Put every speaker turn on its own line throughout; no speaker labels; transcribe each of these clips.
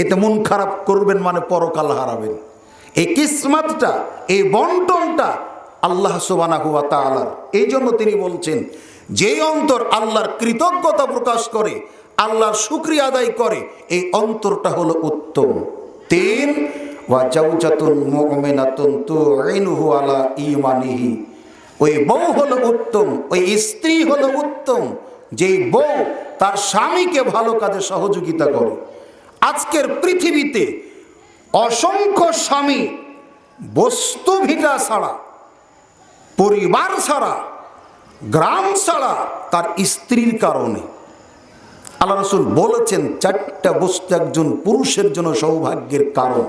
এতে মন খারাপ করবেন মানে পরকাল হারাবেন। এই কিসমাতটা, এই বন্টনটা আল্লাহ সুবানা হুয়া তালার এই জন্য তিনি বলছেন, যেই অন্তর আল্লাহর কৃতজ্ঞতা প্রকাশ করে, আল্লাহর শুক্রিয়া আদায় করে, এই অন্তরটা হলো উত্তম। তিন ঈমানিহি। ওই বউ হলো উত্তম, ওই স্ত্রী হলো উত্তম। যেই বউ তার স্বামীকে ভালো কাজে সহযোগিতা করে আজকের পৃথিবীতে অসংখ্য স্বামী বস্তু ভিটা ছাড়া, পরিবার ছাড়া, গ্রাম ছাড়া তার স্ত্রীর কারণে। আল্লাহ রসুল বলেছেন, চারটা বস্তু একজন পুরুষের জন্য সৌভাগ্যের কারণ।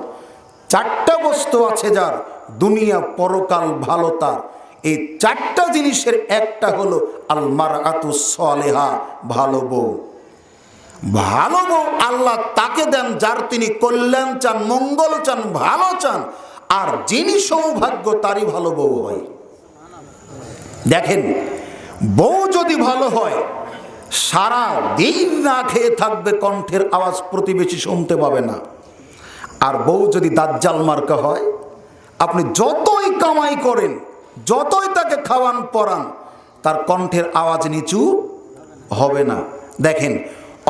চারটা বস্তু আছে যার, দুনিয়া পরকাল ভালো তার। এই চারটা জিনিসের একটা হলো আলমার আতু সলেহা ভালো বউ। ভালো আল্লাহ তাকে দেন, যার তিনি কল্যাণ চান, মঙ্গল চান, ভালো চান, আর যিনি সৌভাগ্য, তারই ভালো বউ হয়। দেখেন, বউ যদি ভালো হয়, সারা দিন না খেয়ে থাকবে, কণ্ঠের আওয়াজ প্রতিবেশী শুনতে পাবে না। আর বউ যদি দাজ্জাল মার্কা হয়, আপনি যতই কামাই করেন, যতই তাকে খাওয়ান পরান তার কণ্ঠের আওয়াজ নিচু হবে না। দেখেন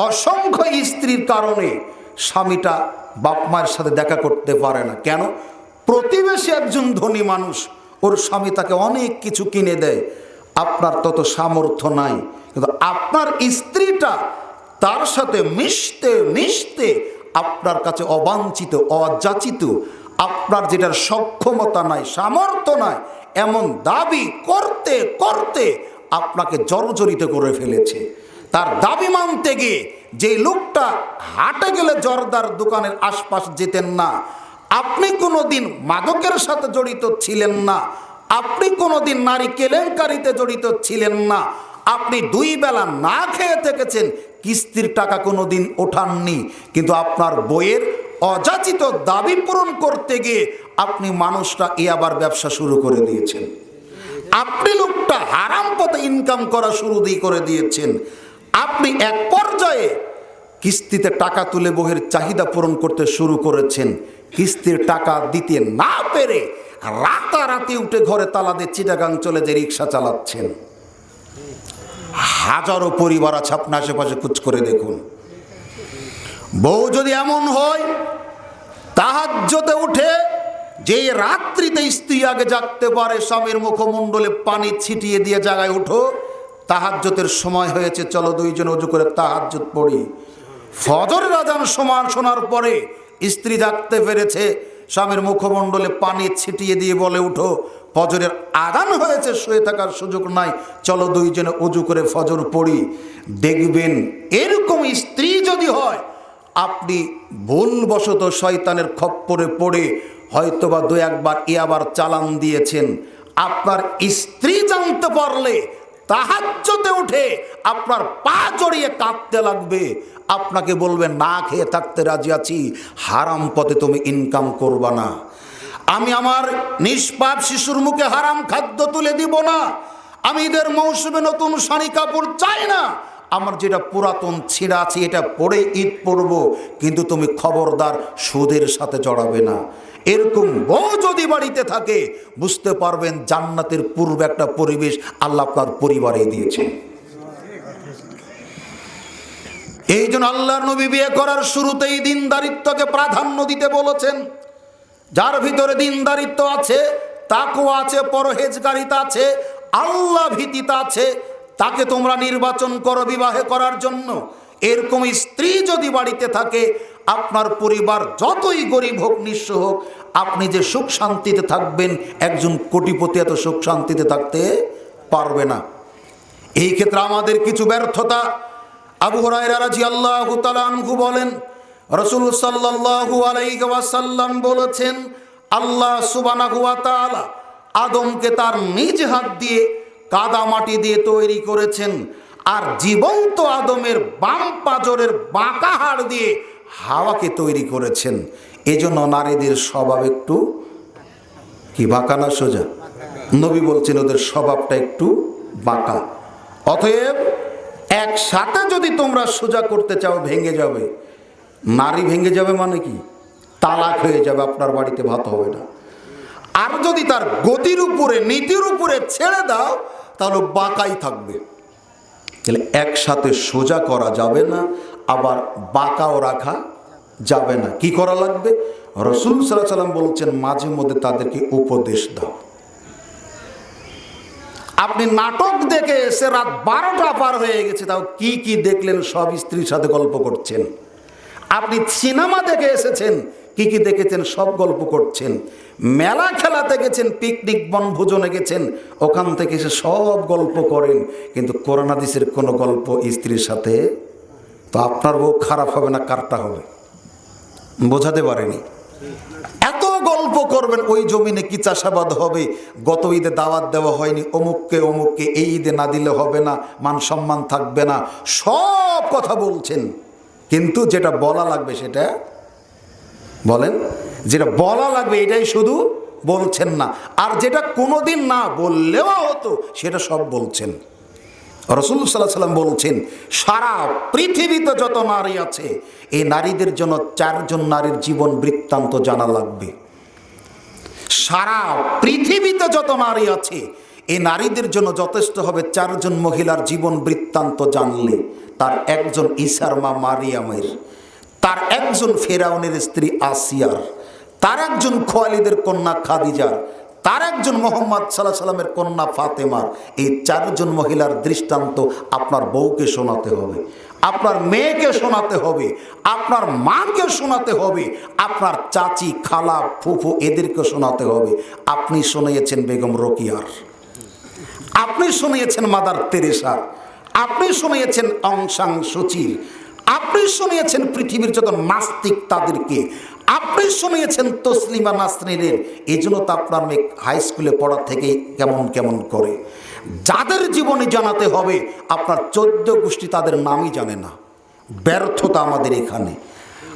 অসংখ্য স্ত্রীর কারণে স্বামীটা বাপ মায়ের সাথে দেখা করতে পারে না। কেন? প্রতিবেশী একজন ধনী মানুষ, ওর স্বামী তাকে অনেক কিছু কিনে দেয়। আপনার তত সামর্থ্য নাই। কিন্তু আপনার স্ত্রীটা তার সাথে মিশতে মিশতে আপনার কাছে অবাঞ্ছিত, অযাচিত। আপনার যেটার সক্ষমতা নাই, সামর্থ্য নাই, এমন দাবি করতে করতে আপনাকে জর্জরিত করে ফেলেছে। তার দাবি মানতে গিয়ে যে লোকটা হাটে গেলে জর্দার দোকানের আশপাশ যেতেন না, আপনি কোনোদিন মাদকের সাথে জড়িত ছিলেন না, আপনি কোনোদিন নারী কেলেঙ্কারিতে জড়িত ছিলেন না, আপনি দুই বেলা না খেয়ে থেকেছেন, কিস্তির টাকা কোনোদিন ওঠাননি। কিন্তু আপনার বইয়ের অযাচিত দাবি পূরণ করতে গিয়ে আপনি মানুষটা এ আবার ব্যবসা শুরু করে দিয়েছেন। আপনি লোকটা হারাম পথে ইনকাম করা শুরু দিয়ে করে দিয়েছেন। আপনি এক পর্যায়ে কিস্তিতে টাকা তুলে বইয়ের চাহিদা পূরণ করতে শুরু করেছেন। কিস্তির টাকা দিতে না পেরে রাতারাতি উঠে ঘরে তালা দিয়ে চিটাগাং চলে যে রিক্সা চালাচ্ছেন। হাজারো পরিবার আছে, আপনার আশেপাশে কুচ করে দেখুন। বউ যদি এমন হয়, তাহাজ্যতে উঠে যে রাত্রিতে স্ত্রী আগে জাগতে পারে, স্বামীর মুখমণ্ডলে পানি ছিটিয়ে দিয়ে জায়গায় উঠো। তাহাজ্যতের সময় হয়েছে, চলো দুইজন উজু করে তাহাজ্যত পড়ি। ফজরের আজান সমান শোনার পরে স্ত্রী জাগতে পেরেছে, স্বামীর মুখমণ্ডলে পানি ছিটিয়ে দিয়ে বলে, উঠো, ফজরের আগান হয়েছে, শুয়ে থাকার সুযোগ নাই, চলো দুইজনে উজু করে ফজর পড়ি। দেখবেন এরকম স্ত্রী যদি হয়, আপনি ভুলবশত শয়তানের খপ্পরে পড়ে, হয়তোবা দু একবার এ আবার চালান দিয়েছেন। আপনার স্ত্রী জানতে পারলে তাহাজ্যতে উঠে আপনার পা জড়িয়ে কাঁদতে লাগবে। আপনাকে বলবে না খেয়ে থাকতে রাজি আছি। হারাম পথে তুমি ইনকাম করবা না। আমি আমার নিষ্পাপ শিশুর মুখে হারাম খাদ্য তুলে দিব না। আমি ঈদের মৌসুমে নতুন শাড়ি কাপড় চাই না। আমার যেটা পুরাতন ছিঁড়া আছে, এটা পরে ঈদ পরব। কিন্তু তুমি খবরদার সুদের সাথে জড়াবে না। এরকম বউ যদি বাড়িতে থাকে, বুঝতে পারবেন জান্নাতের পূর্বে একটা পরিবেশ আল্লাহ আপনার পরিবারে দিয়েছে। এই জন্য আল্লাহর নবী বিয়ে করার শুরুতেই দিনদারিত্বকে প্রাধান্য দিতে বলেছেন। যার ভিতরে দিনদারিত্ব আছে তাকও আছে, পরহেজগারিতা আছে, আল্লাহ ভীতিতা আছে, তাকে তোমরা নির্বাচন করো বিবাহে করার জন্য। এরকম স্ত্রী যদি বাড়িতে থাকে, আপনার পরিবার যতই গরিব হোক, নিঃস্ব হোক আপনি যে সুখ শান্তিতে থাকবেন, একজন কোটিপতি এত সুখ শান্তিতে থাকতে পারবে না। এই ক্ষেত্রে আমাদের কিছু ব্যর্থতা। আবু হরাইরা রাজি আল্লাহ বলেন, রসুল সাল্লাহু আলাইসাল্লাম বলেছেন, আল্লাহ সুবানাহু তাআলা আদমকে তার নিজ হাত দিয়ে কাদা মাটি দিয়ে তৈরি করেছেন আর জীবন্ত আদমের বাম পাজরের বাঁকা হাড় দিয়ে হাওয়াকে তৈরি করেছেন। এজন্য নারীদের স্বভাব একটু কি, বাঁকা না সোজা? নবী বলছেন ওদের স্বভাবটা একটু বাঁকা। অতএব একসাথে যদি তোমরা সোজা করতে চাও, ভেঙে যাবে। নারী ভেঙে যাবে মানে কি? তালাক হয়ে যাবে, আপনার বাড়িতে ভাত হবে না। আর যদি তার গতির উপরে, নীতির উপরে ছেড়ে দাও, তাহলে বাঁকাই থাকবে। তাহলে একসাথে সোজা করা যাবে না, আবার বাঁকাও রাখা যাবে না। কি করা লাগবে? রসুল সাল্লাহ সাল্লাম বলছেন, মাঝে মধ্যে তাদেরকে উপদেশ দাও। আপনি নাটক দেখে এসে রাত বারোটা পার হয়ে গেছে, তাও কি কি দেখলেন, সব স্ত্রীর সাথে গল্প করছেন। আপনি সিনেমা দেখে এসেছেন, কি কি দেখেছেন, সব গল্প করছেন। মেলা খেলাতে গেছেন পিকনিক বনভোজনে গেছেন, ওখান থেকে এসে সব গল্প করেন। কিন্তু করোনাদিসের কোনো গল্প স্ত্রীর সাথে, তো আপনার বউ খারাপ হবে না, কারটা হবে? বোঝাতে পারেনি। এত গল্প করবেন, ওই জমিনে কি চাষাবাদ হবে? গত ঈদে দাওয়াত দেওয়া হয়নি, অমুককে অমুককে এই ঈদে না দিলে হবে না, মান সম্মান থাকবে না, সব কথা বলছেন। কিন্তু যেটা বলা লাগবে সেটা, বলেন, যেটা বলা লাগবে এটাই শুধু বলছেন না। আর যেটা কোনোদিন না বললেও হতো সেটা সব বলছেন। রসুল সাল্লাম বলছেন, সারা পৃথিবীতে যত নারী আছে, এই নারীদের জন্য চারজন নারীর জীবন বৃত্তান্ত জানা লাগবে। সারা পৃথিবীতে যত নারী আছে, এই নারীদের জন্য যথেষ্ট হবে চারজন মহিলার জীবন বৃত্তান্ত জানলে। তার একজন ঈশার মা মারিয়ামের, তার একজন ফেরাউনের স্ত্রী আসিয়ার, তার একজন খোয়ালিদের কন্যা খাদিজার তার একজন মোহাম্মদ সাল্লাহ সাল্লামের কন্যা ফাতেমার এই চারজন মহিলার দৃষ্টান্ত আপনার বউকে শোনাতে হবে, আপনার মেয়েকে শোনাতে হবে, আপনার মাকে শোনাতে হবে, আপনার চাচি, খালা, ফুফু এদেরকে শোনাতে হবে। আপনি শুনিয়েছেন বেগম রকিয়ার, আপনি শুনিয়েছেন মাদার তেরেসার আপনি শুনিয়েছেন অংসাং সুচির, আপনি শুনিয়েছেন পৃথিবীর যত নাস্তিক তাদেরকে আপনি শুনিয়েছেন তসলিমা নাসরিনের। এই জন্য তো আপনার মেয়ে হাই স্কুলে পড়া থেকেই কেমন কেমন করে। যাদের জীবনে জানাতে হবে, আপনার চোদ্দ গোষ্ঠী তাদের নামই জানে না। ব্যর্থতা আমাদের এখানে।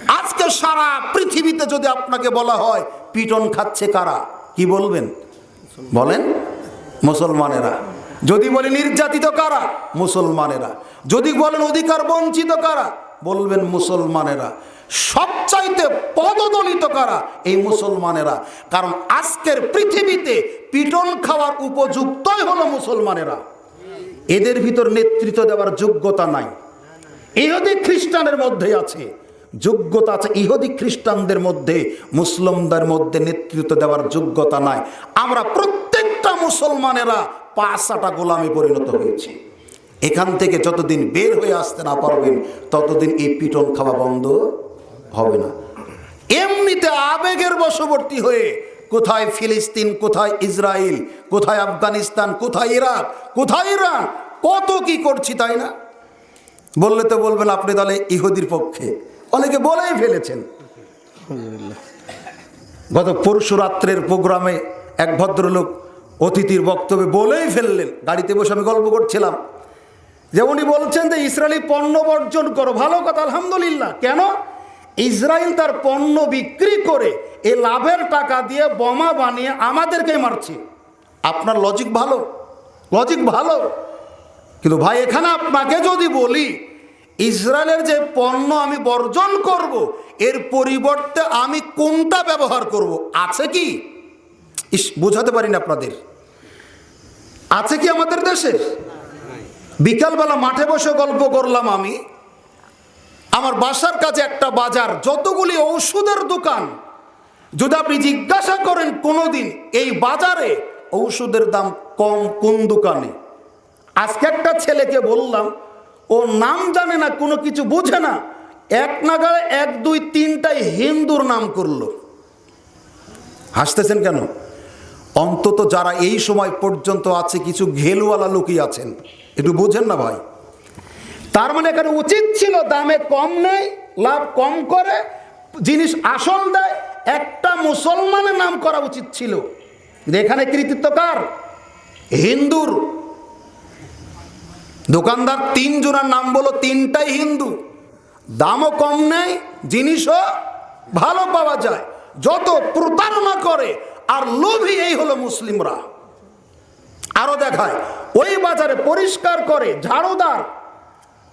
আজকে সারা পৃথিবীতে যদি আপনাকে বলা হয়, পিটন খাচ্ছে কারা? কি বলবেন? বলেন। মুসলমানেরা। যদি বলে নির্যাতিত কারা? মুসলমানেরা। যদি বলেন অধিকার বঞ্চিত কারা? বলবেন মুসলমানেরা। সবচাইতে পদদলিত কারা এই মুসলমানেরা? কারণ আজকের পৃথিবীতে পিটন খাওয়ার উপযুক্তই হলো মুসলমানেরা। এদের ভিতর নেতৃত্ব দেওয়ার যোগ্যতা নাই। ইহুদি খ্রিস্টানের মধ্যে আছে। যোগ্যতা আছে ইহুদি খ্রিস্টানদের মধ্যে মুসলিমদের মধ্যে নেতৃত্ব দেওয়ার যোগ্যতা নাই। আমরা প্রত্যেকটা মুসলমানেরা পাঁচাটা গোলামে পরিণত হয়েছি। এখান থেকে যতদিন বের হয়ে আসতে না পারবেন, ততদিন এই পিটন খাওয়া বন্ধ। হবে না। এমনিতে আবেগের বশবর্তী হয়ে কোথায় ফিলিস্তিন, কোথায় ইসরায়েল কোথায় আফগানিস্তান, কোথায় ইরাক, কোথায় ইরান, কত কি করছি তাই না? বললে তো বলবেন, আপনি তাহলে ইহুদির পক্ষে। অনেকে বলেই ফেলেছেন। গত পরশু রাত্রের প্রোগ্রামে এক ভদ্রলোক অতিথির বক্তব্যে বলেই ফেললেন, গাড়িতে বসে আমি গল্প করছিলাম, যে উনি বলছেন যে ইসরায়েলি পণ্য বর্জন করো, ভালো কথা, আলহামদুলিল্লাহ। কেন? ইসরায়েল তার পণ্য বিক্রি করে এই লাভের টাকা দিয়ে বোমা বানিয়ে আমাদেরকে মারছে। আপনার লজিক ভালো? লজিক ভালো? কিন্তু ভাই, এখানে আপনাকে যদি বলি, ইসরায়েলের যে পণ্য আমি বর্জন করব, এর পরিবর্তে আমি কোনটা ব্যবহার করব? আছে কি? ইস, বোঝাতে পারি না আপনাদের। আছে কি আমাদের দেশে? বিকালবেলা মাঠে বসে গল্প করলাম আমি। আমার বাসার কাছে একটা বাজার, যতগুলি ঔষধের দোকান। যদি আপনি জিজ্ঞাসা করেন কোনোদিন, এই বাজারে ঔষধের দাম কম কোন দোকানে? আজকে একটা ছেলেকে বললাম, ও নাম জানে না, কোনো কিছু বোঝে না, এক নাগাড়ে এক, দুই, তিনটাই হিন্দুর নাম করল। হাসতেছেন কেন? অন্তত যারা এই সময় পর্যন্ত আছে, কিছু ঘেলওয়ালা লোকই আছেন। একটু বোঝেন না ভাই। তার মানে এখানে উচিত ছিল দামে কম নেই লাভ কম করে, জিনিস আসল দেয়, একটা মুসলমানের নাম করা উচিত ছিল। এখানে কৃতিত্ব কার? হিন্দুর। দোকানদার তিন জনের নাম বলো, তিনটাই হিন্দু। দামও কম নেই জিনিসও ভালো পাওয়া যায়। যত প্রতারণা করে, আর লোভী এই হলো মুসলিমরা। আরও দেখায়, ওই বাজারে পরিষ্কার করে, ঝাড়ুদার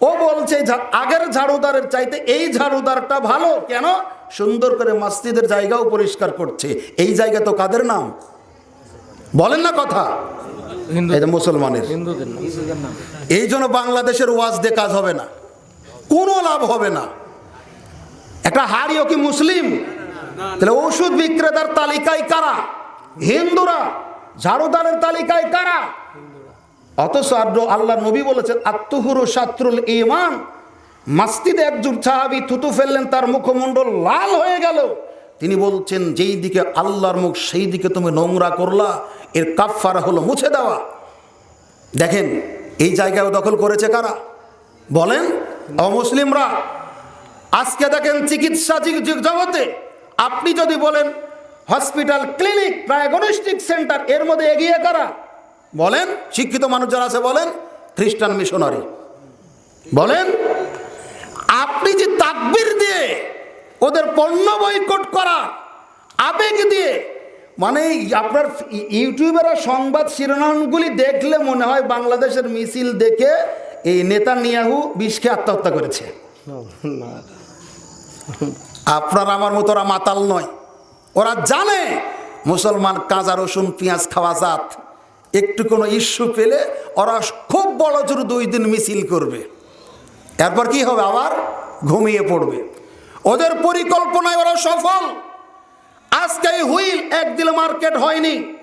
ও বলছে আগের ঝাড়ুদারের চাইতে এই ঝাড়ুদারটা ভালো। কেন? সুন্দর করে মসজিদের জায়গাও পরিষ্কার করছে। এই জায়গা তো কাদের নাম? বলেন না কথা। এটা মুসলমানের। এই জন্য বাংলাদেশের ওয়াজ দিয়ে কাজ হবে না। কোনো লাভ হবে না। একটা হাড়িও কি মুসলিম? তাহলে ওষুধ বিক্রেতার তালিকায় কারা? হিন্দুরা। ঝাড়ুদারের তালিকায় কারা? অথচ আল্লাহ নবী বলেছেন আত্মহুরু শাত্রুল ইমান মাস্তিদে একজন সাহাবি থুতু ফেললেন, তার মুখমণ্ডল লাল হয়ে গেল। তিনি বলছেন, যেই দিকে আল্লাহর মুখ, সেই দিকে তুমি নোংরা করলা, এর কাফারা হলো মুছে দেওয়া। দেখেন, এই জায়গায় দখল করেছে কারা? বলেন, অমুসলিমরা। আজকে দেখেন চিকিৎসা জগতে আপনি যদি বলেন, হসপিটাল, ক্লিনিক ডায়াগনস্টিক সেন্টার, এর মধ্যে এগিয়ে কারা? বলেন, শিক্ষিত মানুষ যারা আছে বলেন, খ্রিস্টান মিশনারি। বলেন, আপনি যে তাকবির দিয়ে ওদের পণ্য বয়কট করা, আবেগ দিয়ে মানে আপনার ইউটিউবের সংবাদ শিরোনামগুলি দেখলে মনে হয় বাংলাদেশের মিছিল দেখে এই নেতা নিয়াহু বিষকে আত্মহত্যা করেছে। আপনার আমার মতো ওরা মাতাল নয়। ওরা জানে মুসলমান কাঁচা রসুন, পেঁয়াজ খাওয়া জাত। একটু কোনো ইস্যু পেলে ওরা খুব বড় জোর দুই দিন মিছিল করবে। এরপর কি হবে? আবার ঘুমিয়ে পড়বে। ওদের পরিকল্পনায় ওরা সফল। আজকে হুইল এক মার্কেট হয়নি।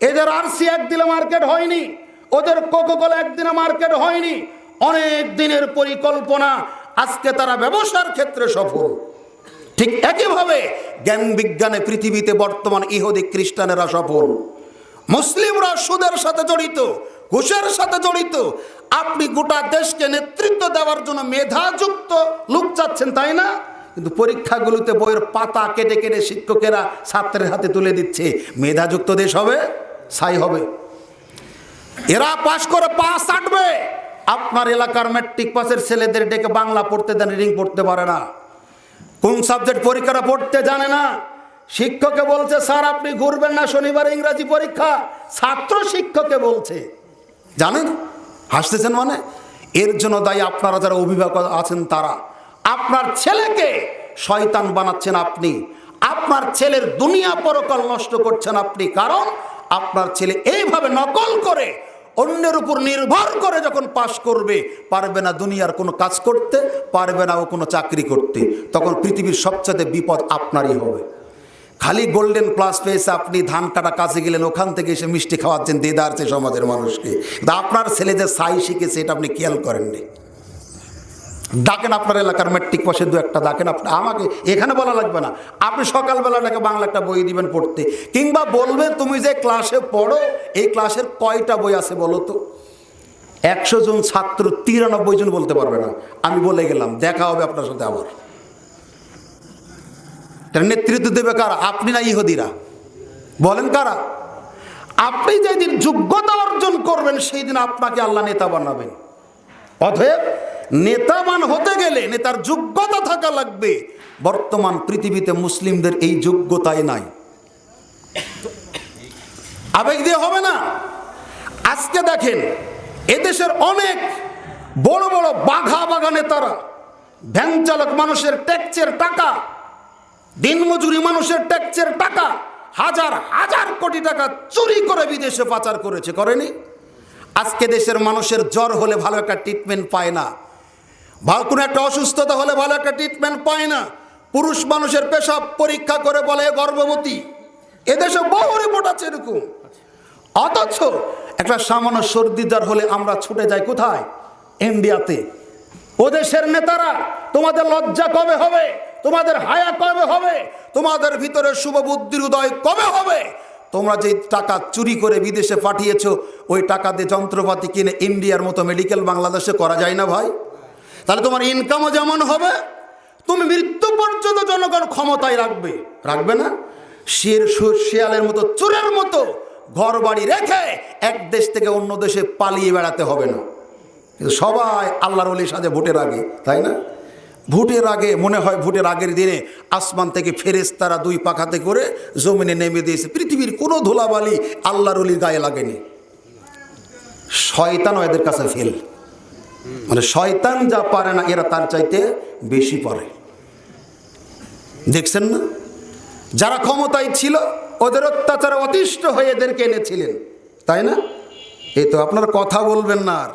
এদের আরসি এক দিলে মার্কেট হয়নি। ওদের কোকোকোলা একদিনে মার্কেট হয়নি। অনেক দিনের পরিকল্পনা আজকে তারা ব্যবসার ক্ষেত্রে সফল। ঠিক একইভাবে জ্ঞান বিজ্ঞানে পৃথিবীতে বর্তমান ইহুদি খ্রিস্টানেরা সফল। মুসলিমরা সুদের সাথে জড়িত, ঘুষের সাথে জড়িত। আপনি গোটা দেশকে নেতৃত্ব দেওয়ার জন্য মেধাযুক্ত লোক চাচ্ছেন, তাই না? কিন্তু পরীক্ষাগুলোতে বইয়ের পাতা কেটে কেটে শিক্ষকেরা ছাত্রের হাতে তুলে দিচ্ছে। মেধাযুক্ত দেশ হবে, ছাই হবে। এরা পাশ করে পাস আটবে। আপনার এলাকার ম্যাট্রিক পাসের ছেলেদের ডেকে বাংলা পড়তে দেন রিডিং পড়তে পারে না। কোন সাবজেক্ট পরীক্ষাটা পড়তে জানে না। শিক্ষকে বলছে, স্যার, আপনি ঘুরবেন না, শনিবার ইংরাজি পরীক্ষা। ছাত্র শিক্ষকে বলছে। জানেন? হাসতেছেন মানে? এর জন্য দায়ী আপনারা যারা অভিভাবক আছেন তারা। আপনার ছেলেকে শয়তান বানাচ্ছেন আপনি। আপনার ছেলের দুনিয়া পরকাল নষ্ট করছেন আপনি। কারণ আপনার ছেলে এইভাবে নকল করে অন্যের উপর নির্ভর করে যখন পাশ করবে, পারবে না দুনিয়ার কোনো কাজ করতে, পারবে না ও কোনো চাকরি করতে। তখন পৃথিবীর সবচেয়ে বিপদ আপনারই হবে। খালি গোল্ডেন প্লাস পেয়েছে, আপনি ধান কাটা কাছে গেলেন, ওখান থেকে এসে মিষ্টি খাওয়াচ্ছেন দেদারছে সমাজের মানুষকে। আপনার ছেলে যে সাই শিখেছে, এটা আপনি খেয়াল করেননি। ডাকেন আপনার এলাকার ম্যাট্রিক পাশে দু একটা, ডাকেন আপনি, আমাকে এখানে বলা লাগবে না। আপনি সকালবেলা সকালবেলাটাকে বাংলা একটা বই দিবেন পড়তে। কিংবা বলবেন তুমি যে ক্লাসে পড়ো, এই ক্লাসের কয়টা বই আছে বলো তো? একশো জন ছাত্র তিরানব্বই জন বলতে পারবে না। আমি বলে গেলাম, দেখা হবে আপনার সাথে আবার। তার নেতৃত্ব দেবে কারা? আপনি না ইহুদিরা। বলেন কারা? আপনি যেদিন যোগ্যতা অর্জন করবেন সেই দিন আপনাকে আল্লাহ নেতা বানাবেন। অতএব নেতাবান হতে গেলে নেতার যোগ্যতা থাকা লাগবে। বর্তমান পৃথিবীতে মুসলিমদের এই যোগ্যতাই নাই। আবেগ দিয়ে হবে না? আজকে দেখেন, এদেশের অনেক বড় বড় বাঘা বাঘা নেতারা, ভ্যান চালক মানুষের ট্যাক্সের টাকা দিনমজুরি মানুষের ট্যাক্সের টাকা হাজার হাজার কোটি টাকা চুরি করে বিদেশে পাচার করেছে, করেনি? আজকে দেশের মানুষের জ্বর হলে ভালো একটা ট্রিটমেন্ট পায় না। ভালো কোনো একটা অসুস্থতা হলে ভালো একটা ট্রিটমেন্ট পায় না। পুরুষ মানুষের পেশাব পরীক্ষা করে বলে গর্ভবতী। এদেশে বহু রিপোর্ট আছে এরকম। অথচ একটা সামান্য সর্দি জ্বর হলে আমরা ছুটে যাই কোথায়? ইন্ডিয়াতে। ও দেশের নেতারা, তোমাদের লজ্জা কবে হবে? তোমাদের হায়া কবে হবে? তোমাদের ভিতরে শুভ বুদ্ধির উদয় কবে হবে? তোমরা যে টাকা চুরি করে বিদেশে পাঠিয়েছ, ওই টাকা দিয়ে যন্ত্রপাতি কিনে ইন্ডিয়ার মতো মেডিকেল বাংলাদেশে করা যায় না ভাই? তাহলে তোমার ইনকামও যেমন হবে, তুমি মৃত্যু পর্যন্ত জনগণ ক্ষমতায় রাখবে। রাখবে না? শির শিয়ালের মতো, চোরের মতো ঘর বাড়ি রেখে এক দেশ থেকে অন্য দেশে পালিয়ে বেড়াতে হবে না। কিন্তু সবাই আল্লাহর সাজে ভোটের আগে, তাই না? ভোটের আগে, মনে হয় ভোটের আগের দিনে আসমান থেকে ফেরেস তারা দুই পাখাতে করে জমিনে নেমে দিয়েছে। পৃথিবীর কোনো ধুলাবালি আল্লাহর অলির গায়ে লাগেনি। শয়তান এদের কাছে ফেল। মানে শয়তান যা পারে না, এরা তার চাইতে বেশি পারে। দেখছেন না? যারা ক্ষমতায় ছিল, ওদের অত্যাচারে অতিষ্ঠ হয়ে এদেরকে এনেছিলেন। তাই না? এই তো আপনার কথা বলবেন না আর।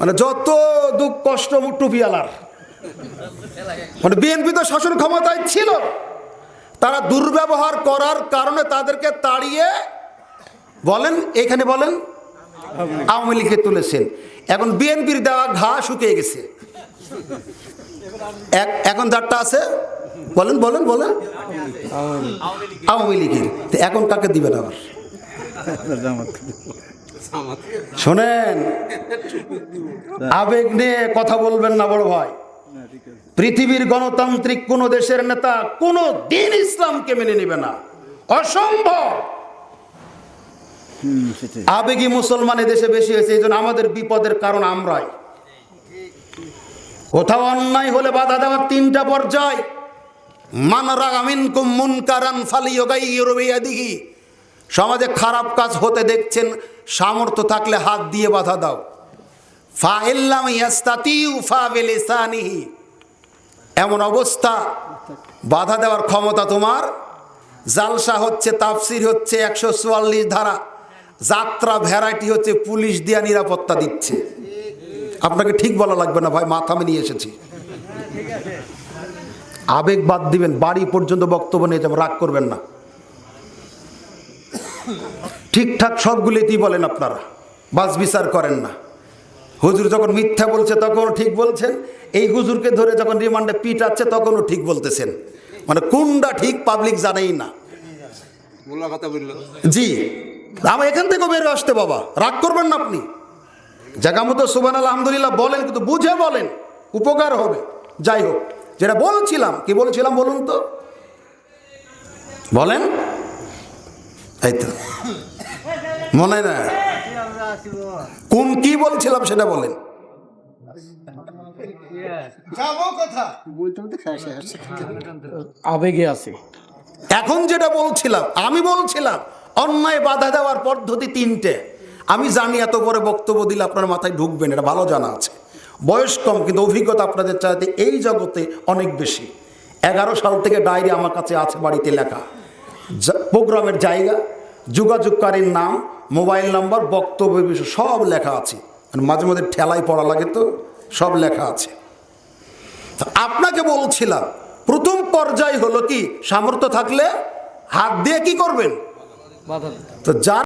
মানে যত দুঃখ, কষ্ট টুপিয়ালার মানে বিএনপি তো শাসন ক্ষমতায় ছিল। তারা দুর্ব্যবহার করার কারণে তাদেরকে তাড়িয়ে বলেন, এখানে বলেন, আওয়ামী লীগকে তুলেছেন। এখন বিএনপির দেওয়া ঘা শুকিয়ে গেছে। এখন যারটা আছে, বলেন বলেন বলেন। আওয়ামী লীগের। এখন কাকে দিবেন আবার? শোনেন, আবেগ নিয়ে কথা বলবেন না বড় ভাই। পৃথিবীর গণতান্ত্রিক কোন দেশের নেতা কোন দিন ইসলামকে মেনে নেবে না। অসম্ভব! আবেগী মুসলমান দেশে বেশি হয়েছে এই জন্য আমাদের বিপদের কারণ আমরাই। কোথাও অন্যায় হলে বাধা দেওয়ার তিনটা পর্যায়। সমাজে খারাপ কাজ হতে দেখছেন সামর্থ্য থাকলে হাত দিয়ে বাধা দাও। ফা ইল্লাম ইয়াস্তাতিউ ফা বিলিসানিহি এমন অবস্থা, বাধা দেওয়ার ক্ষমতা তোমার। জালসা হচ্ছে, তাফসির হচ্ছে একশো চুয়াল্লিশ ধারা। যাত্রা ভ্যারাইটি হচ্ছে, পুলিশ দিয়া নিরাপত্তা দিচ্ছে। আপনাকে ঠিক বলা লাগবে না, ভাই, মাথা আমি নিয়ে এসেছি। আবেগ বাদ দিবেন, বাড়ি পর্যন্ত বক্তব্য নিয়ে যাবেন রাগ করবেন না। ঠিকঠাক সবগুলিতেই বলেন আপনারা, বাস বিচার করেন না। হুজুর যখন মিথ্যা বলছে তখনও ঠিক বলছেন। এই হুজুরকে ধরে যখন রিমান্ডে পিটাচ্ছে তখনও ঠিক বলতেছেন। মানে কোনটা ঠিক পাবলিক জানেই না। জি। আমার এখান থেকে বের আসতে বাবা। রাগ করবেন না আপনি। জায়গা মতো সুবান আলহামদুলিল্লাহ বলেন কিন্তু বুঝে বলেন। উপকার হবে। যাই হোক যেটা বলছিলাম কি বলছিলাম বলুন তো? বলেন? এই তো। মনে না কোন কি বলছিলাম সেটা বলেন।
আবেগে আছে।
এখন যেটা বলছিলাম আমি বলছিলাম অন্যায় বাধা দেওয়ার পদ্ধতি তিনটে। আমি জানি এত বড় বক্তব্য দিলে আপনার মাথায় ঢুকবেন এটা ভালো জানা আছে। বয়স কম কিন্তু অভিজ্ঞতা আপনাদের চাইতে এই জগতে অনেক বেশি। এগারো সাল থেকে ডায়েরি আমার কাছে আছে বাড়িতে লেখা। প্রোগ্রামের জায়গা যোগাযোগকারীর নাম মোবাইল নাম্বার বক্তব্য বিষয় সব লেখা আছে। মানে মাঝে মাঝে ঠেলাই পড়া লাগে তো সব লেখা আছে। আপনাকে বলছিলাম প্রথম পর্যায় হলো কি সামর্থ্য থাকলে হাত দিয়ে কি করবেন? তো যার